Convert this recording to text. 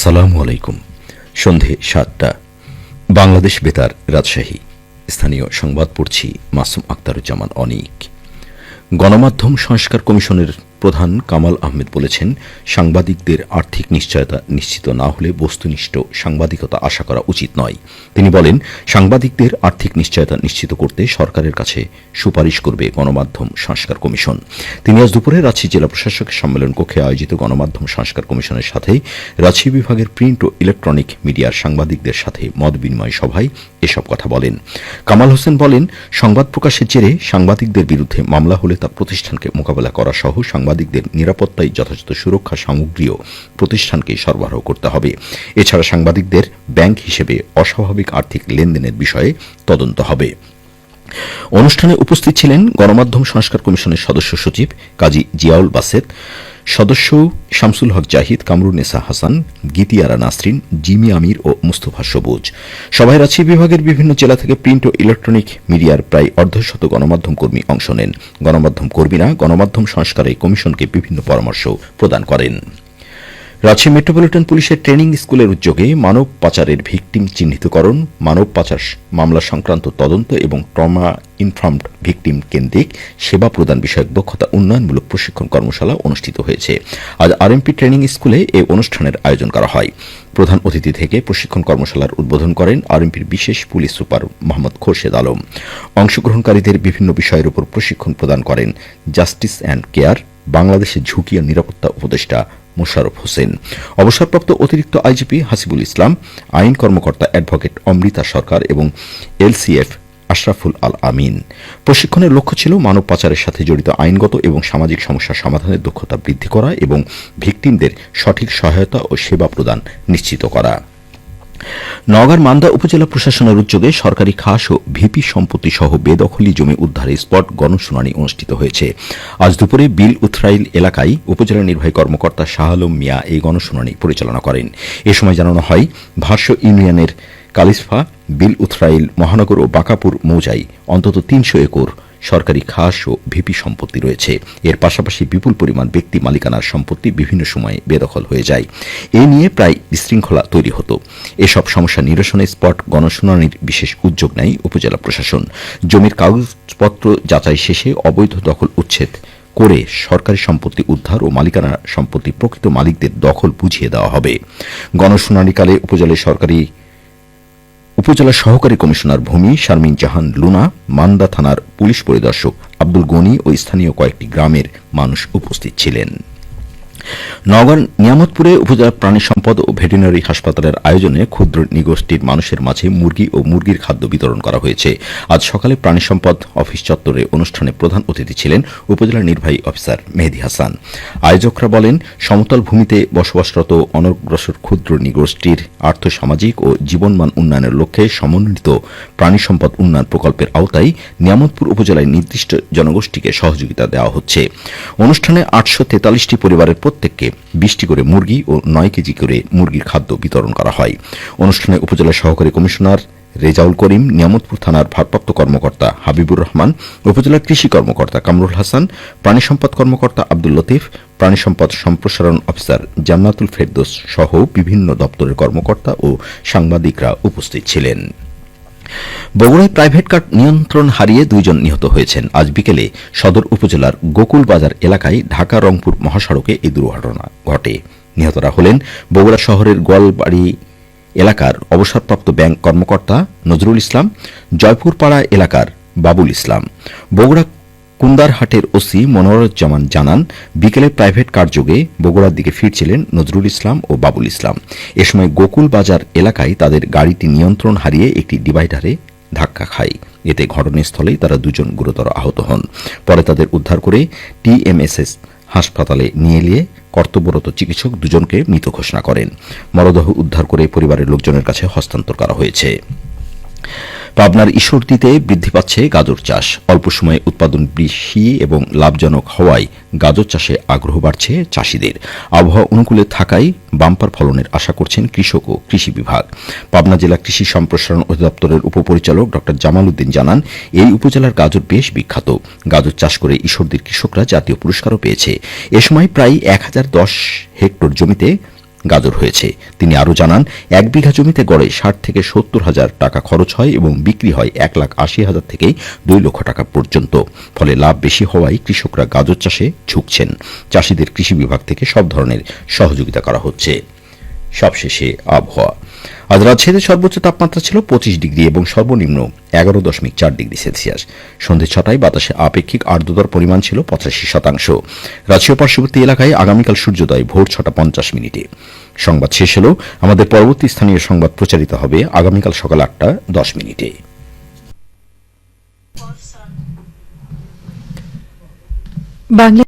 আসসালামু আলাইকুম। সন্ধে সাতটা। বাংলাদেশ বেতার রাজশাহী। স্থানীয় সংবাদ পড়ছি মাসুম আক্তারুজ্জামান অনিক। গণমাধ্যম সংস্কার কমিশনের প্রধান কামাল আহমেদ বলেছেন, সাংবাদিকদের আর্থিক নিশ্চয়তা নিশ্চিত না হলে বস্তুনিষ্ঠ সাংবাদিকতা আশা করা উচিত নয়। তিনি বলেন, সাংবাদিকদের আর্থিক নিশ্চয়তা নিশ্চিত করতে সরকারের কাছে সুপারিশ করবে গণমাধ্যম সংস্কার কমিশন। তিনি আজ দুপুরে রাঁচি জেলা প্রশাসকের সম্মেলন কক্ষে আয়োজিত গণমাধ্যম সংস্কার কমিশনের সাথে রাঁচি বিভাগের প্রিন্ট ও ইলেকট্রনিক মিডিয়ার সাংবাদিকদের সাথে মত বিনিময় সভায় এসব কথা বলেন। কামাল হোসেন বলেন, সংবাদ প্রকাশের জেরে সাংবাদিকদের বিরুদ্ধে মামলা হলে তা প্রতিষ্ঠানকে মোকাবেলা করা সহ সাংবাদিকদের নিরাপত্তায় যথাযথ সুরক্ষা সামগ্রীও প্রতিষ্ঠানকে সরবরাহ করতে হবে। এছাড়া সাংবাদিকদের ব্যাংক হিসেবে অস্বাভাবিক আর্থিক লেনদেনের বিষয়ে তদন্ত হবে। অনুষ্ঠানে উপস্থিত ছিলেন গণমাধ্যম সংস্কার কমিশনের সদস্য সচিব কাজী জিয়াউল বাসেদ সদস্য শামসুল হক জাহিদ কামরুনেসা হাসান, গীতিয়ারা নাসরিন, জিমি আমির ও মুস্তফা সবুজ। সভায় রাজশাহী বিভাগের বিভিন্ন জেলা থেকে প্রিন্ট ও ইলেকট্রনিক মিডিয়ার প্রায় অর্ধশত গণমাধ্যম কর্মী অংশ নেন। গণমাধ্যম কর্মীরা গণমাধ্যম সংস্কারে কমিশনকে বিভিন্ন পরামর্শ প্রদান করেন। রাঁচি মেট্রোপলিটন পুলিশের ট্রেনিং স্কুলের উদ্যোগে মানব পাচারের ভিকটিম চিহ্নিতকরণ, মানব পাচার মামলা সংক্রান্ত তদন্ত এবং ট্রমা ইনফর্মড ভিকটিম কেন্দ্রিক সেবা প্রদান বিষয়ক দক্ষতা উন্নয়নমূলক প্রশিক্ষণ কর্মশালা অনুষ্ঠিত হয়েছে। আজ আরএমপি ট্রেনিং স্কুলে এ অনুষ্ঠানের আয়োজন করা হয়। প্রধান অতিথি থেকে প্রশিক্ষণ কর্মশালার উদ্বোধন করেন আরএমপির বিশেষ পুলিশ সুপার মোহাম্মদ খোরশেদ আলম। অংশগ্রহণকারীদের বিভিন্ন বিষয়ের উপর প্রশিক্ষণ প্রদান করেন জাস্টিস অ্যান্ড কেয়ার, বাংলাদেশের ঝুঁকি ও নিরাপত্তা উপদেষ্টা মোশারফ হোসেন। অবসরপ্রাপ্ত অতিরিক্ত আইজিপি হাসিবুল ইসলাম, আইন কর্মকর্তা অ্যাডভোকেট অমৃতা সরকার এবং এলসিএফ আশরাফুল আল আমিন। প্রশিক্ষণের লক্ষ্য ছিল মানব পাচারের সাথে জড়িত আইনগত এবং সামাজিক সমস্যা সমাধানের দক্ষতা বৃদ্ধি করা এবং ভিকটিমদের সঠিক সহায়তা ও সেবা প্রদান নিশ্চিত করা। নওগাঁর মান্দা উপজেলা প্রশাসনের উদ্যোগে সরকারি খাস ও ভিপি সম্পত্তি সহ বেদখলি জমি উদ্ধারে স্পট গণশুনানি অনুষ্ঠিত হয়েছে। আজ দুপুরে বিল উথরাইল এলাকায় উপজেলা নির্বাহী কর্মকর্তা শাহ আলম মিয়া এই গণশুনানি পরিচালনা করেন। এ সময় জানানো হয় ভাষ্য ইউনিয়নের কালিসফা, বিল উথরাইল, মহানগর ও বাঁকাপুর মৌজায় অন্তত তিনশো একর সরকারি খাস ও ভিপি সম্পত্তি রয়েছে। এর পাশাপাশি বিপুল পরিমাণ ব্যক্তি মালিকানার সম্পত্তি বিভিন্ন সময়ে বেদখল হয়ে যায়। এ নিয়ে প্রায় বিশৃঙ্খলা তৈরি হতো। এসব সমস্যা নিরসনে স্পট গণশুনানির বিশেষ উদ্যোগ নেয় উপজেলা প্রশাসন। জমির কাগজপত্র যাচাই শেষে অবৈধ দখল উচ্ছেদ করে সরকারি সম্পত্তি উদ্ধার ও মালিকানা সম্পত্তি প্রকৃত মালিকদের দখল বুঝিয়ে দেওয়া হবে। গণশুনানিকালে উপজেলায় সরকারি উপজেলা সহকারী কমিশনার ভূমি শারমিন জাহান লুনা, মান্দা থানার পুলিশ পরিদর্শক আব্দুল গনি ও স্থানীয় কয়েকটি গ্রামের মানুষ উপস্থিত ছিলেন। নগর নিয়ামতপুরে উপজেলা প্রাণী সম্পদ ও ভেটেরিনারি হাসপাতালের আয়োজনে ক্ষুদ্র নিগোষ্ঠীর মানুষের মাঝে মুরগি ও মুরগির খাদ্য বিতরণ করা হয়েছে। আজ সকালে প্রাণী সম্পদ অফিস চত্বরে অনুষ্ঠানে প্রধান অতিথি ছিলেন উপজেলা নির্বাহী অফিসার মেহেদি হাসান। আয়োজকরা বলেন, সমতল ভূমিতে বসবাসরত অনগ্রসর ক্ষুদ্র নিগোষ্ঠীর আর্থসামাজিক ও জীবনমান উন্নয়নের লক্ষ্যে সমন্বিত প্রাণী সম্পদ উন্নয়ন প্রকল্পের আওতায় নিয়ামতপুর উপজেলায় নির্দিষ্ট জনগোষ্ঠীকে সহযোগিতা দেওয়া হচ্ছে। অনুষ্ঠানে আটশো তেতাল্লিশটি পরিবারের প্রত্যেককে বিশটি করে মুরগি ও নয় কেজি করে মুরগির খাদ্য বিতরণ করা হয়। অনুষ্ঠানে উপজেলা সহকারী কমিশনার রেজাউল করিম, নিয়ামতপুর থানার ভারপ্রাপ্ত কর্মকর্তা হাবিবুর রহমান, উপজেলা কৃষি কর্মকর্তা কামরুল হাসান, প্রাণী সম্পদ কর্মকর্তা আব্দুল লতিফ, প্রাণী সম্পদ সম্প্রসারণ অফিসার জান্নাতুল ফেরদোস সহ বিভিন্ন দপ্তরের কর্মকর্তা ও সাংবাদিকরা উপস্থিত ছিলেন। বগুড়ায় প্রাইভেট কার নিয়ন্ত্রণ হারিয়ে দুইজন নিহত হয়েছেন। আজ বিকেলে সদর উপজেলার গোকুল বাজার এলাকায় ঢাকা রংপুর মহাসড়কে এই দুর্ঘটনা ঘটে। নিহতরা হলেন বগুড়া শহরের গোয়ালবাড়ি এলাকার অবসরপ্রাপ্ত ব্যাংক কর্মকর্তা নজরুল ইসলাম, জয়পুরপাড়া এলাকার বাবুল ইসলাম। বগুড়া কুন্দারহাটের ওসি মনোরজ্জামান জানান, বিকেলে প্রাইভেট কারযোগে বগুড়ার দিকে ফিরছিলেন নজরুল ইসলাম ও বাবুল ইসলাম। এ সময় গোকুল বাজার এলাকায় তাদের গাড়িটি নিয়ন্ত্রণ হারিয়ে একটি ডিভাইডারে ধাক্কা খায়। এতে ঘটনাস্থলেই তারা দুজন গুরুতর আহত হন। পরে তাদের উদ্ধার করে টিএমএসএস হাসপাতালে নিয়ে গিয়ে কর্তব্যরত চিকিৎসক দুজনকে মৃত ঘোষণা করেন। মরদেহ উদ্ধার করে পরিবারের লোকজনের কাছে হস্তান্তর করা হয়েছে। পাবনার ঈশ্বরদীতে বৃদ্ধি পাচ্ছে গাজর চাষ। অল্প সময়ে উৎপাদন বেশি এবং লাভজনক হওয়ায় গাজর চাষে আগ্রহ বাড়ছে চাষিদের। আবহাওয়া অনুকূলে থাকায় বাম্পার ফলনের আশা করছেন কৃষক ও কৃষি বিভাগ। পাবনা জেলা কৃষি সম্প্রসারণ অধিদপ্তরের উপপরিচালক ড জামাল উদ্দিন জানান, এই উপজেলার গাজর বেশ বিখ্যাত। গাজর চাষ করে ঈশ্বরদীর কৃষকরা জাতীয় পুরস্কারও পেয়েছে। এ সময় প্রায় এক হাজার দশ হেক্টর জমিতে গাজর হয়েছে। তিনি আরও জানান, এক বিঘা জমিতে গড়ে ষাট থেকে সত্তর হাজার টাকা খরচ হয় এবং বিক্রি হয় এক লাখ আশি হাজার থেকে দুই লক্ষ টাকা পর্যন্ত। ফলে লাভ বেশি হওয়ায় কৃষকরা গাজর চাষে ঝুঁকছেন। চাষিদের কৃষি বিভাগ থেকে সব ধরনের সহযোগিতা করা হচ্ছে। সবশেষে আবহাওয়া। আজ রাজশাহীতে সর্বোচ্চ তাপমাত্রা ছিল পঁচিশ ডিগ্রি এবং সর্বনিম্ন এগারো দশমিক চার ডিগ্রি সেলসিয়াস। সন্ধে ছটায় বাতাসে আপেক্ষিক আর্দ্রতার পরিমাণ ছিল পঁচাশি শতাংশ। রাজশাহী পার্শ্ববর্তী এলাকায় আগামীকাল সূর্যোদয় ভোর ছটা পঞ্চাশ মিনিটে। সংবাদ শেষ হল আমাদের পরবর্তী স্থানীয় সংবাদ প্রচারিত হবে আগামীকাল সকাল আটটা দশ মিনিটে। বাংলা